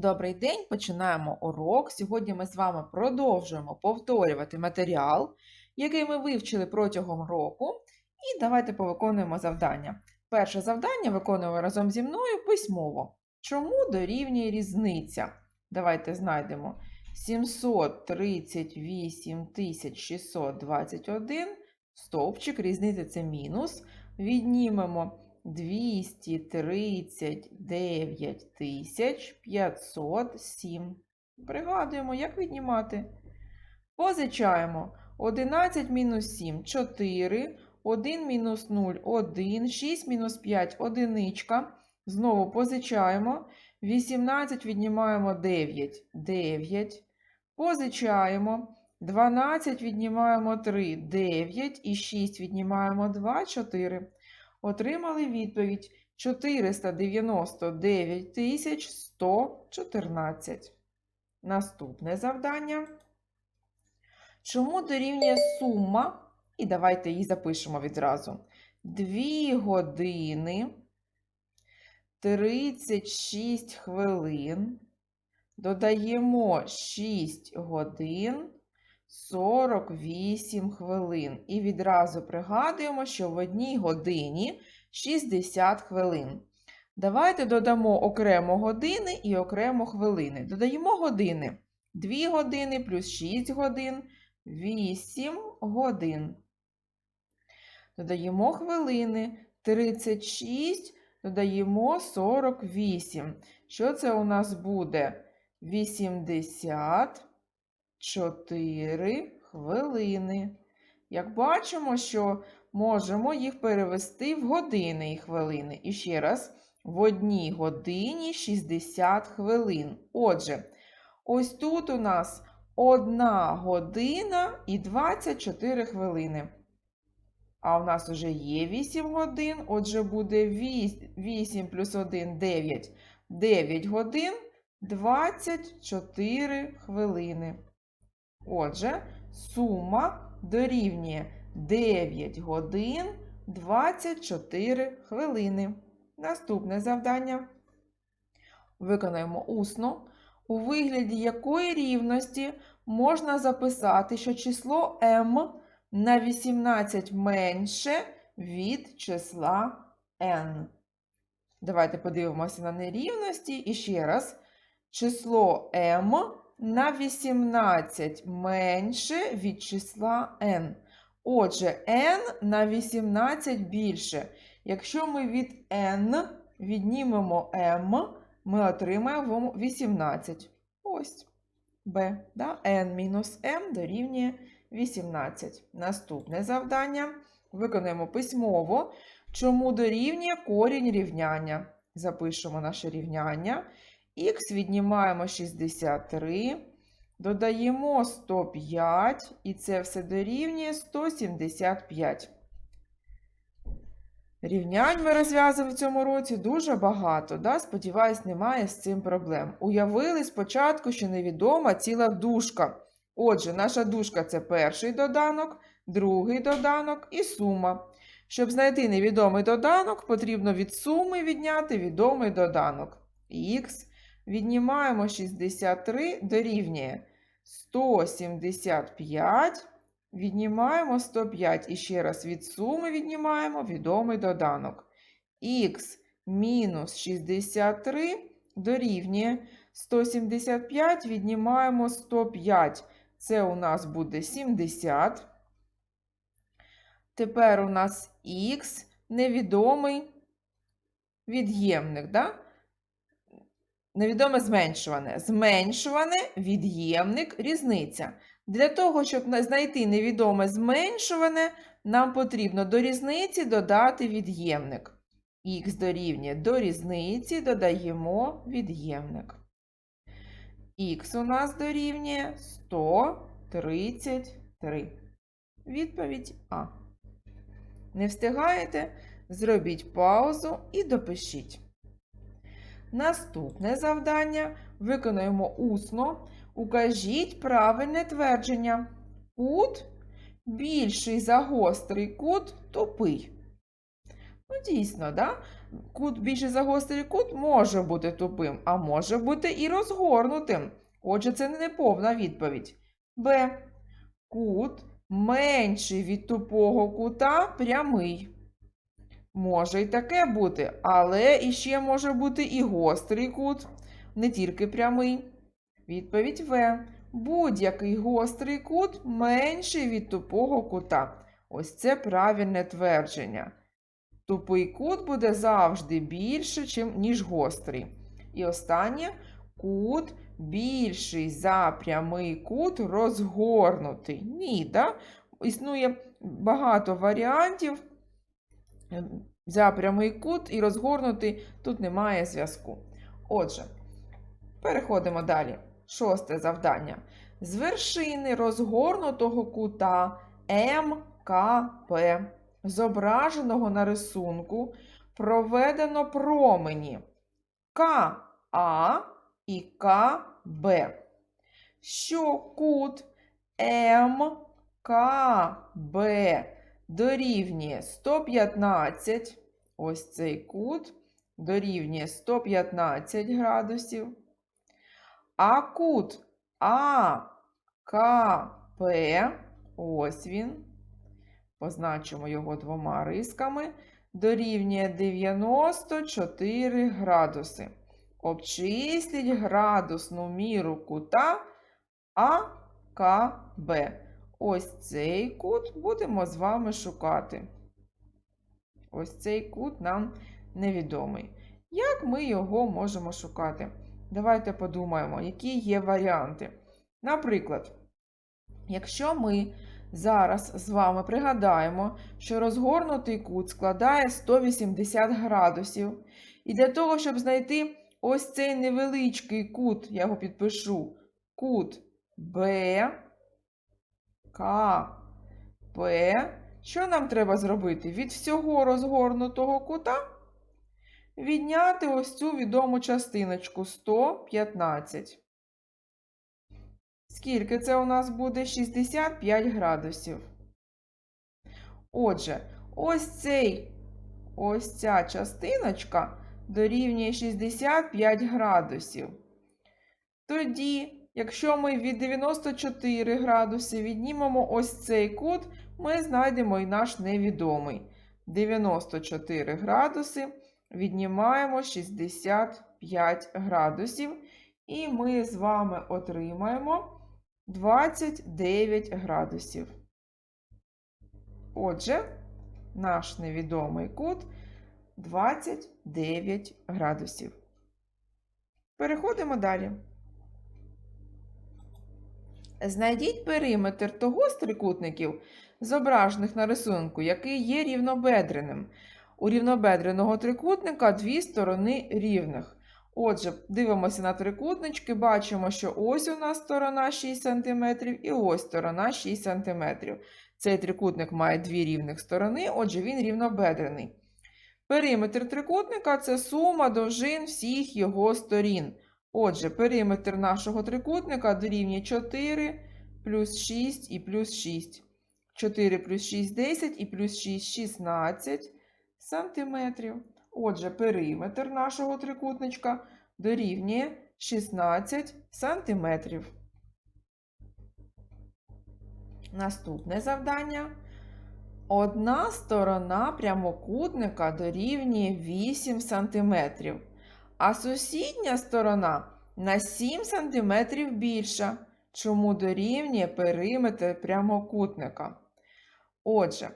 Добрий день, починаємо урок. Сьогодні ми з вами продовжуємо повторювати матеріал, який ми вивчили протягом року. І давайте повиконуємо завдання. Перше завдання виконуємо разом зі мною письмово. Чому дорівнює різниця? Давайте знайдемо 738 621 стовпчик, різниця це мінус. Віднімемо 239 тисяч 507. Пригадуємо, як віднімати. Позичаємо 11 мінус 7 4, 1 мінус 0 1, 6 мінус 5 одиничка. Знову позичаємо. 18 віднімаємо 9 9. Позичаємо. 12 віднімаємо 3 9 і 6 віднімаємо 2 4. Отримали відповідь 499 тисяч 114. Наступне завдання. Чому дорівнює сума? І давайте її запишемо відразу. 2 години 36 хвилин. Додаємо 6 годин 48 хвилин. І відразу пригадуємо, що в одній годині 60 хвилин. Давайте додамо окремо години і окремо хвилини. Додаємо години. 2 години плюс 6 годин 8 годин. Додаємо хвилини 36, додаємо 48. Що це у нас буде? 80 4 хвилини. Як бачимо, що можемо їх перевести в години і хвилини. І ще раз, в одній годині 60 хвилин. Отже, ось тут у нас 1 година і 24 хвилини. А у нас вже є 8 годин, отже, буде 8 плюс 1 9. 9 годин 24 хвилини. Отже, сума дорівнює 9 годин 24 хвилини. Наступне завдання. Виконаємо усно. У вигляді якої рівності можна записати, що число m на 18 менше від числа n. Давайте подивимося на нерівності. І ще раз. Число m на 18 менше від числа n. Отже, n на 18 більше. Якщо ми від n віднімемо m, ми отримаємо 18. Ось b. Да? n мінус m дорівнює 18. Наступне завдання. Виконаємо письмово. Чому дорівнює корінь рівняння? Запишемо наше рівняння. Х віднімаємо 63, додаємо 105, і це все дорівнює 175. Рівнянь ми розв'язали в цьому році дуже багато. Да? Сподіваюсь, немає з цим проблем. Уявили спочатку, що невідома ціла дужка. Отже, наша дужка це перший доданок, другий доданок і сума. Щоб знайти невідомий доданок, потрібно від суми відняти відомий доданок. Х Віднімаємо 63 дорівнює 175, віднімаємо 105 і ще раз від суми віднімаємо відомий доданок. Х мінус 63 дорівнює 175, віднімаємо 105. Це у нас буде 70. Тепер у нас х невідомий від'ємник. Да? Невідоме зменшуване. Зменшуване від'ємник різниця. Для того, щоб знайти невідоме зменшуване, нам потрібно до різниці додати від'ємник. Х дорівнює до різниці додаємо від'ємник. Х у нас дорівнює 133. Відповідь А. Не встигаєте? Зробіть паузу і допишіть. Наступне завдання виконуємо усно. Укажіть правильне твердження. Кут більший за гострий кут тупий. Ну, дійсно, да? кут більше за гострий кут може бути тупим, а може бути і розгорнутим. Отже, це не повна відповідь. Б. Кут менший від тупого кута прямий. Може і таке бути, але іще може бути і гострий кут, не тільки прямий. Відповідь В. Будь-який гострий кут менший від тупого кута. Ось це правильне твердження. Тупий кут буде завжди більше, ніж гострий. І останнє кут більший за прямий кут розгорнутий. Ні, да? існує багато варіантів. Ем, За прямий кут і розгорнутий тут немає зв'язку. Отже, переходимо далі. Шосте завдання. З вершини розгорнутого кута МКП, зображеного на рисунку, проведено промені КА і КБ. Що кут МКБ дорівнює 115, ось цей кут дорівнює 115 градусів, а кут АКП, ось він, позначимо його двома рисками, дорівнює 94 градуси. Обчисліть градусну міру кута АКБ. Ось цей кут будемо з вами шукати. Ось цей кут нам невідомий. Як ми його можемо шукати? Давайте подумаємо, які є варіанти. Наприклад, якщо ми зараз з вами пригадаємо, що розгорнутий кут складає 180 градусів, і для того, щоб знайти ось цей невеличкий кут, я його підпишу, кут Б. К, П. Що нам треба зробити? Від всього розгорнутого кута відняти ось цю відому частиночку 115. Скільки це у нас буде? 65 градусів. Отже, ось цей, ось ця частиночка дорівнює 65 градусів. Тоді Якщо ми від 94 градуси віднімемо ось цей кут, ми знайдемо і наш невідомий. 94 градуси віднімаємо 65 градусів. І ми з вами отримаємо 29 градусів. Отже, наш невідомий кут 29 градусів. Переходимо далі. Знайдіть периметр того з трикутників, зображених на рисунку, який є рівнобедреним. У рівнобедреного трикутника дві сторони рівних. Отже, дивимося на трикутнички, бачимо, що ось у нас сторона 6 см і ось сторона 6 см. Цей трикутник має дві рівних сторони, отже, він рівнобедрений. Периметр трикутника це сума довжин всіх його сторін. Отже, периметр нашого трикутника дорівнює 4 плюс 6 і плюс 6. 4 плюс 6 10 і плюс 6 16 сантиметрів. Отже, периметр нашого трикутничка дорівнює 16 сантиметрів. Наступне завдання. Одна сторона прямокутника дорівнює 8 сантиметрів а сусідня сторона на 7 см більша, чому дорівнює периметр прямокутника. Отже,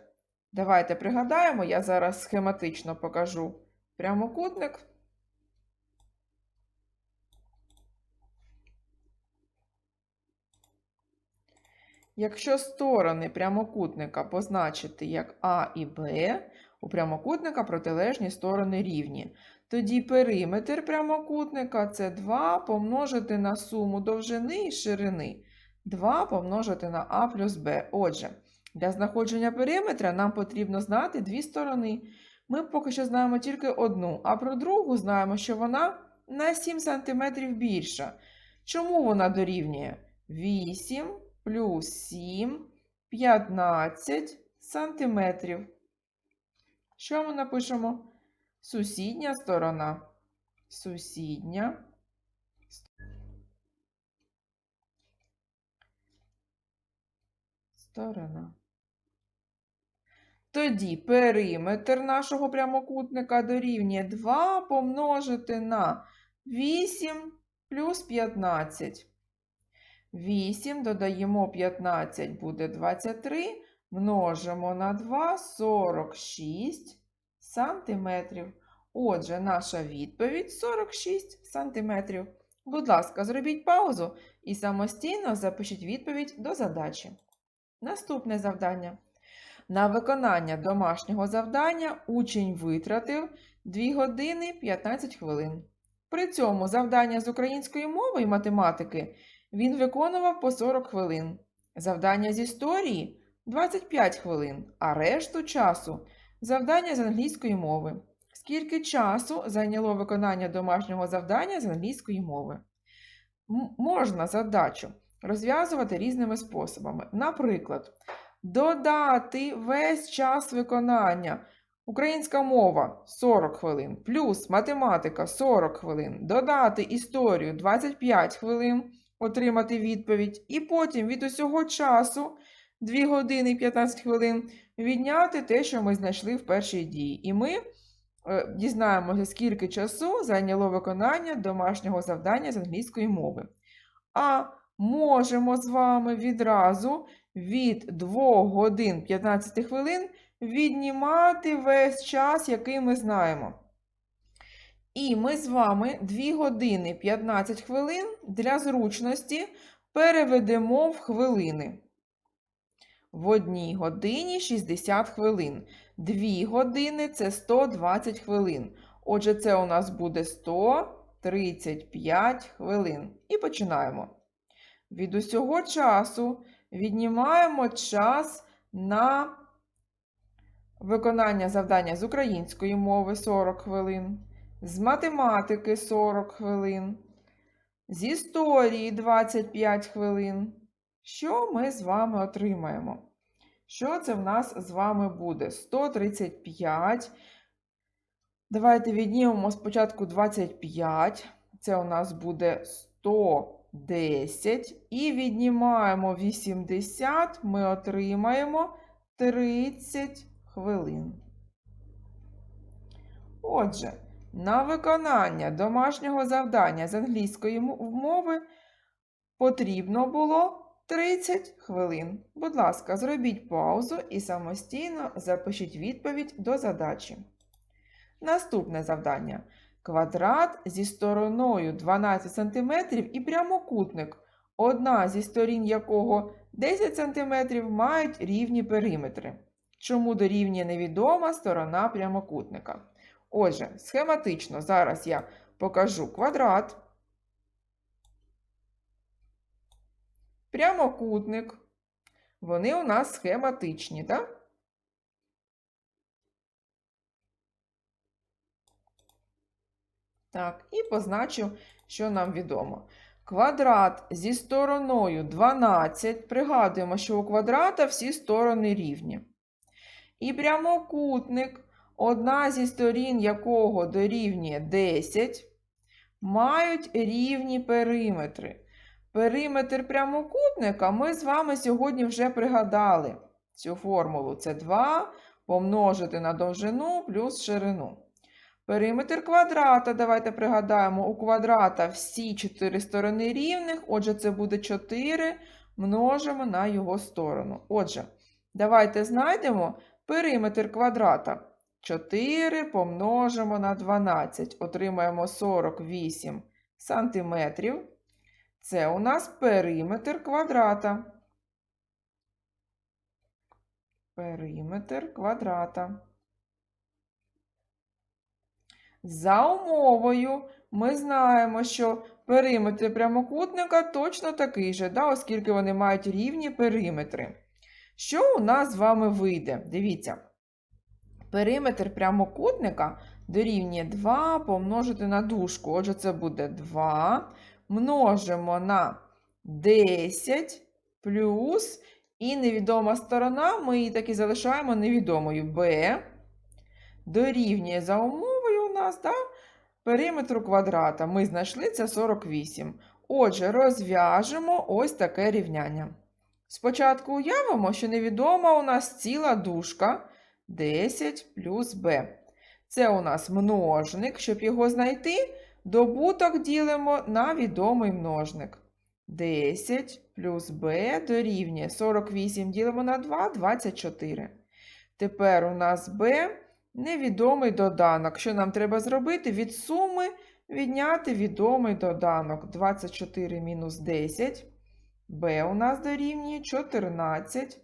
давайте пригадаємо, я зараз схематично покажу прямокутник. Якщо сторони прямокутника позначити як А і Б, у прямокутника протилежні сторони рівні. Тоді периметр прямокутника це 2 помножити на суму довжини і ширини. 2 помножити на А плюс Б. Отже, для знаходження периметра нам потрібно знати дві сторони. Ми поки що знаємо тільки одну, а про другу знаємо, що вона на 7 см більша. Чому вона дорівнює? 8 плюс 7 15 см. Що ми напишемо? Сусідня сторона. Сусідня. Сторона. Тоді периметр нашого прямокутника дорівнює 2 помножити на 8 плюс 15. 8 додаємо 15 буде 23. Множимо на 2 46 сантиметрів. Отже, наша відповідь 46 сантиметрів. Будь ласка, зробіть паузу і самостійно запишіть відповідь до задачі. Наступне завдання. На виконання домашнього завдання учень витратив 2 години 15 хвилин. При цьому завдання з української мови і математики він виконував по 40 хвилин. Завдання з історії 25 хвилин, а решту часу завдання з англійської мови. Скільки часу зайняло виконання домашнього завдання з англійської мови? М- можна задачу розв'язувати різними способами. Наприклад, додати весь час виконання. Українська мова 40 хвилин, плюс математика 40 хвилин, додати історію 25 хвилин, отримати відповідь, і потім від усього часу 2 години 15 хвилин відняти те, що ми знайшли в першій дії. І ми е, дізнаємося, скільки часу зайняло виконання домашнього завдання з англійської мови. А можемо з вами відразу від 2 годин 15 хвилин віднімати весь час, який ми знаємо. І ми з вами 2 години 15 хвилин для зручності переведемо в хвилини. В одній годині 60 хвилин. 2 години це 120 хвилин. Отже, це у нас буде 135 хвилин. І починаємо. Від усього часу віднімаємо час на виконання завдання з української мови 40 хвилин, з математики 40 хвилин, з історії 25 хвилин. Що ми з вами отримаємо? Що це в нас з вами буде? 135. Давайте віднімемо спочатку 25. Це у нас буде 110. І віднімаємо 80, ми отримаємо 30 хвилин. Отже, на виконання домашнього завдання з англійської мови потрібно було 30 хвилин. Будь ласка, зробіть паузу і самостійно запишіть відповідь до задачі. Наступне завдання. Квадрат зі стороною 12 см і прямокутник, одна зі сторін якого 10 см мають рівні периметри. Чому дорівнює невідома сторона прямокутника? Отже, схематично зараз я покажу квадрат, прямокутник. Вони у нас схематичні, так? Так, і позначу, що нам відомо. Квадрат зі стороною 12. Пригадуємо, що у квадрата всі сторони рівні. І прямокутник, одна зі сторін якого дорівнює 10, мають рівні периметри. Периметр прямокутника ми з вами сьогодні вже пригадали цю формулу. Це 2 помножити на довжину плюс ширину. Периметр квадрата, давайте пригадаємо, у квадрата всі чотири сторони рівних, отже, це буде 4 множимо на його сторону. Отже, давайте знайдемо периметр квадрата. 4 помножимо на 12, отримаємо 48 сантиметрів. Це у нас периметр квадрата. Периметр квадрата. За умовою ми знаємо, що периметр прямокутника точно такий же, да, оскільки вони мають рівні периметри. Що у нас з вами вийде? Дивіться. Периметр прямокутника дорівнює 2 помножити на дужку. Отже, це буде 2. Множимо на 10 плюс і невідома сторона, ми її так і залишаємо невідомою b. дорівнює за умовою у нас да, периметру квадрата. Ми знайшли це 48. Отже, розв'яжемо ось таке рівняння. Спочатку уявимо, що невідома у нас ціла дужка 10 плюс b. Це у нас множник. Щоб його знайти, добуток ділимо на відомий множник. 10 плюс b дорівнює 48 ділимо на 2, 24. Тепер у нас b невідомий доданок. Що нам треба зробити? Від суми відняти відомий доданок. 24 мінус 10. b у нас дорівнює 14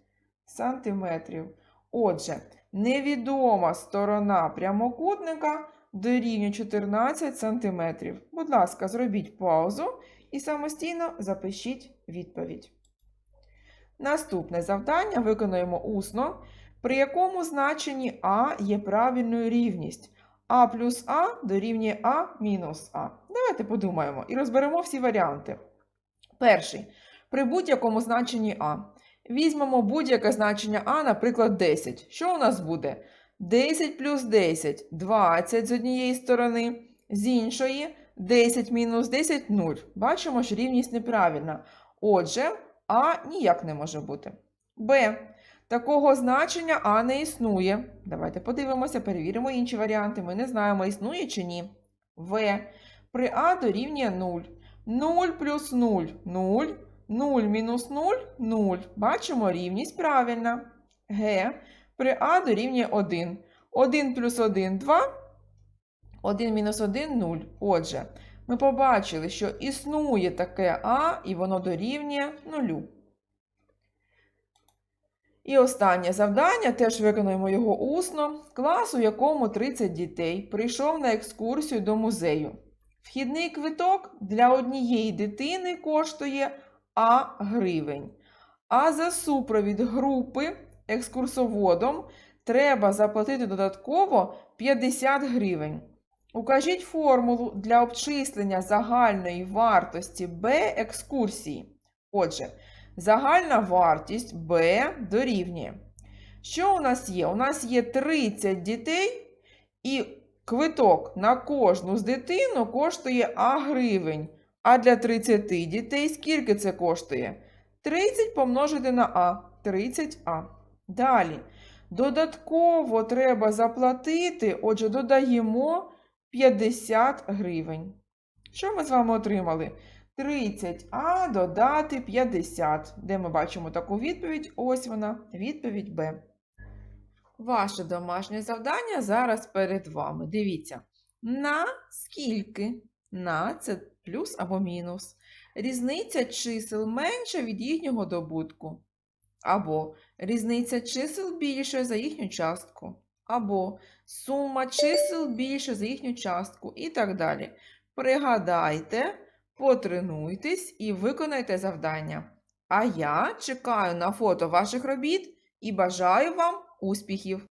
сантиметрів. Отже, невідома сторона прямокутника дорівнює 14 сантиметрів. Будь ласка, зробіть паузу і самостійно запишіть відповідь. Наступне завдання виконуємо усно, при якому значенні А є правильною рівність. А плюс А дорівнює А мінус А. Давайте подумаємо і розберемо всі варіанти. Перший. При будь-якому значенні А. Візьмемо будь-яке значення А, наприклад, 10. Що у нас буде? 10 плюс 10 20 з однієї сторони, з іншої 10 мінус 10 0. Бачимо, що рівність неправильна. Отже, А ніяк не може бути. Б. Такого значення А не існує. Давайте подивимося, перевіримо інші варіанти. Ми не знаємо, існує чи ні. В. При А дорівнює 0. 0 плюс 0 0. 0 мінус 0 0. Бачимо, рівність правильна. Г. При А дорівнює 1. 1 плюс 1 2. 1 мінус 1 0. Отже, ми побачили, що існує таке А, і воно дорівнює 0. І останнє завдання, теж виконуємо його усно. Клас, у якому 30 дітей прийшов на екскурсію до музею. Вхідний квиток для однієї дитини коштує А гривень. А за супровід групи екскурсоводом треба заплатити додатково 50 гривень. Укажіть формулу для обчислення загальної вартості Б екскурсії. Отже, загальна вартість Б дорівнює. Що у нас є? У нас є 30 дітей, і квиток на кожну з дитину коштує А гривень. А для 30 дітей скільки це коштує? 30 помножити на А. 30А. Далі. Додатково треба заплатити, отже, додаємо 50 гривень. Що ми з вами отримали? 30А додати 50. Де ми бачимо таку відповідь? Ось вона, відповідь Б. Ваше домашнє завдання зараз перед вами. Дивіться. На скільки? На це плюс або мінус. Різниця чисел менша від їхнього добутку. Або різниця чисел більша за їхню частку. Або сума чисел більша за їхню частку і так далі. Пригадайте, потренуйтесь і виконайте завдання. А я чекаю на фото ваших робіт і бажаю вам успіхів!